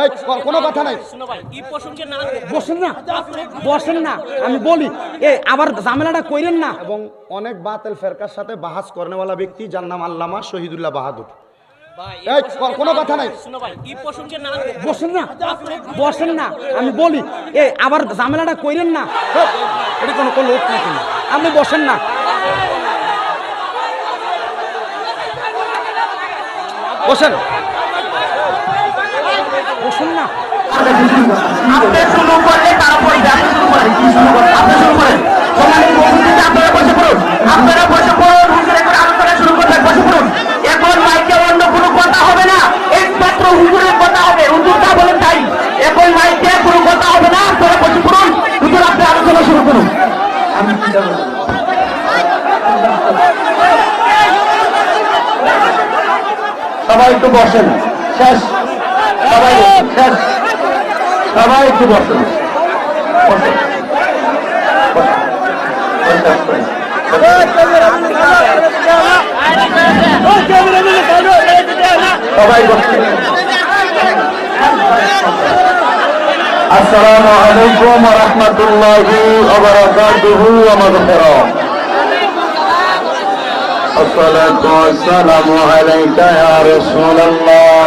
এই কোনো কথা নাই। এই বসেন না বসেন না আমি বলি এ আবার ঝামেলাটা কইরেন না। এবং অনেক বাতেল ফেরকার সাথে বাহাস করেনেওয়ালা ব্যক্তি যার নাম আল্লামা শহীদুল্লাহ বাহাদুর। ভাই এই কোনো কথা নাই। এই বসেন না বসেন না আমি বলি এ আবার ঝামেলাটা কইরেন না। হেৎ, এটা কোনো কোনো লোক নাকি? না আপনি বসেন না। বসেন। বসেন না। আপনি শুরু করলে তারপরে আপনি শুরু করেন। শুরু করেন। আপনি শুরু করেন। আপনারা বসে পড়ুন। আপনারা বসে পড়ুন। হুজুরের করে আলোচনা শুরু করবেন বসে পড়ুন। এখন মাইকে অন্য কোনো কথা হবে না। একমাত্র হুজুরের কথা হবে। হুজুর যা বলেন তাই। এখন মাইকে কোনো কথা হবে না। আপনারা বসে পড়ুন। হুজুর আপনি আলোচনা শুরু করুন। আমি কি বলব? সবাই একটু বসেন। শেষ। সবাই শেষ সবাই একটু বসেন বসেন। বসেন। সবাই বসেন আসসালামু আলাইকুম ওয়া রাহমাতুল্লাহি ওয়া বারাকাতুহু ওয়া মাগফিরাহ الصلاة والسلام عليك يا رسول الله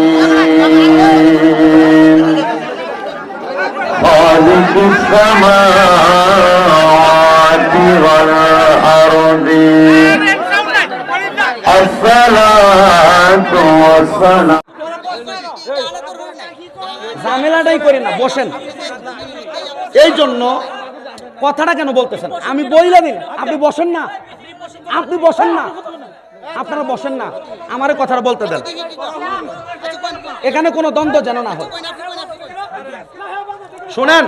خالق السماوات والأرض الصلاة والسلام ঝামেলাটাই করেন না বসেন এই জন্য কথাটা কেন বলতেছেন আমি বইলা দিন আপনি বসেন না আপনি বসেন না আপনারা বসেন না আমারে কথাটা বলতে দেন এখানে কোনো দ্বন্দ্ব যেন না হয় শোনেন।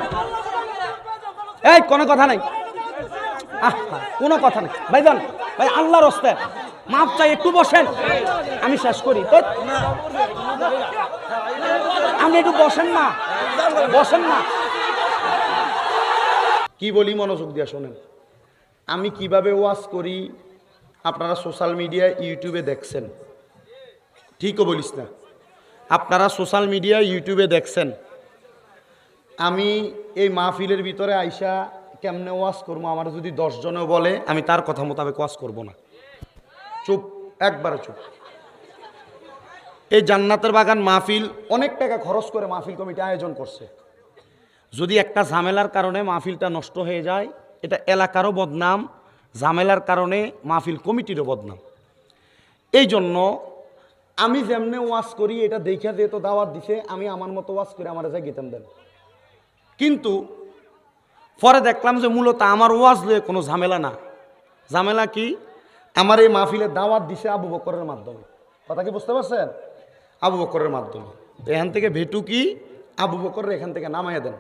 এই, কোনো কথা নাই। আহ, কোনো কথা নাই। ভাই ভাইজান, ভাই, আল্লাহর হস্তে। মাপ চাই, একটু বসেন। আমি শেষ করি। তো, আপনি একটু বসেন না। বসেন না। কি বলি মনোযোগ দিয়া শোনেন। আমি কীভাবে ওয়াজ করি, আপনারা সোশ্যাল মিডিয়ায় ইউটিউবে দেখছেন। ঠিকও বলিস না। আপনারা সোশ্যাল মিডিয়ায় ইউটিউবে দেখছেন। আমি এই মাহফিলের ভিতরে আইসা কেমনে ওয়াজ করব? আমার যদি দশজনেও বলে, আমি তার কথা মোতাবেক ওয়াজ করব না। চুপ একবারে চুপ। এই জান্নাতের বাগান মাহফিল, অনেক টাকা খরচ করে মাহফিল কমিটি আয়োজন করছে। যদি একটা ঝামেলার কারণে মাহফিলটা নষ্ট হয়ে যায়, এটা এলাকারও বদনাম, ঝামেলার কারণে মাহফিল কমিটিরও বদনাম। এই জন্য আমি যেমনে ওয়াজ করি, এটা দেখা যেহেতু দাওয়াত দিছে, আমি আমার মতো ওয়াজ করে আমার যা গেতাম দেন। কিন্তু পরে দেখলাম যে মূলত আমার ওয়াজ লয়ে কোনো ঝামেলা না। ঝামেলা কি? আমার এই মাহফিলে দাওয়াত দিছে আবু বকরের মাধ্যমে। কথা কি বুঝতে পারছেন? আবু বকরের মাধ্যমে। এখান থেকে ভেটু কি? আবু বকর এখান থেকে নামাইয়া দেন।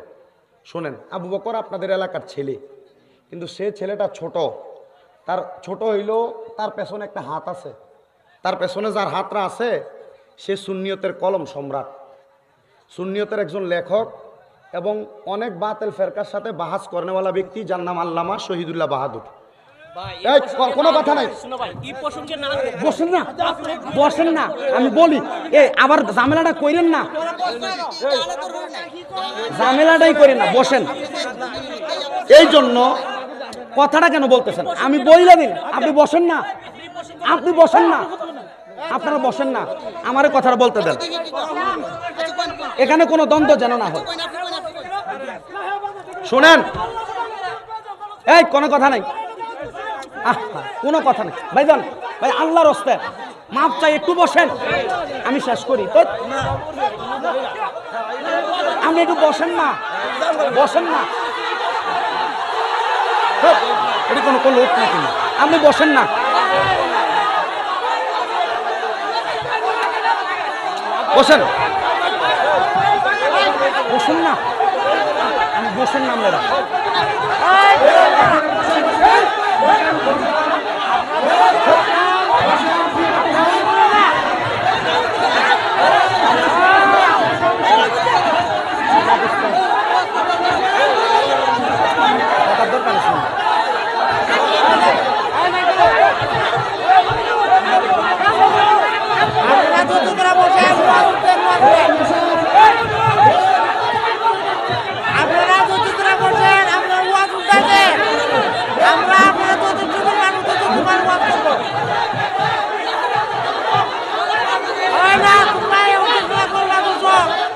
শোনেন, আবু বকর আপনাদের এলাকার ছেলে। কিন্তু সে ছেলেটা ছোট। তার ছোট হইলেও তার পেছনে একটা হাত আছে। তার পেছনে যার হাতটা আছে, সে সুন্নিয়তের কলম সম্রাট। সুন্নিয়তের একজন লেখক এবং অনেক বাতেল ফেরকার সাথে বাহাস করেনেওয়ালা ব্যক্তি যার নাম আল্লামা শহীদুল্লাহ বাহাদুর। কোনো কথা নাই। বসেন না বসেন না আমি বলি এ আবার ঝামেলাটা কইরেন না। ঝামেলাটাই করেন না বসেন। এই জন্য কথাটা কেন বলতেছেন? আমি বইলা দিন আপনি বসেন না। আপনি বসেন না। আপনারা বসেন না। আমারে কথাটা বলতে দেন। এখানে কোনো দ্বন্দ্ব যেন না হয়। শোনেন। এই কোনো কথা নাই। আহ কোনো কথা নেই। ভাইজান ভাই আল্লাহর হস্তে। মাপ চাই একটু বসেন। আমি শেষ করি। তো আপনি একটু বসেন না। বসেন না। এটা কোনো কোনো লোক না আপনি বসেন না। বসেন। বসুন না। আমি গোসের নাম আপনারা। আপনারা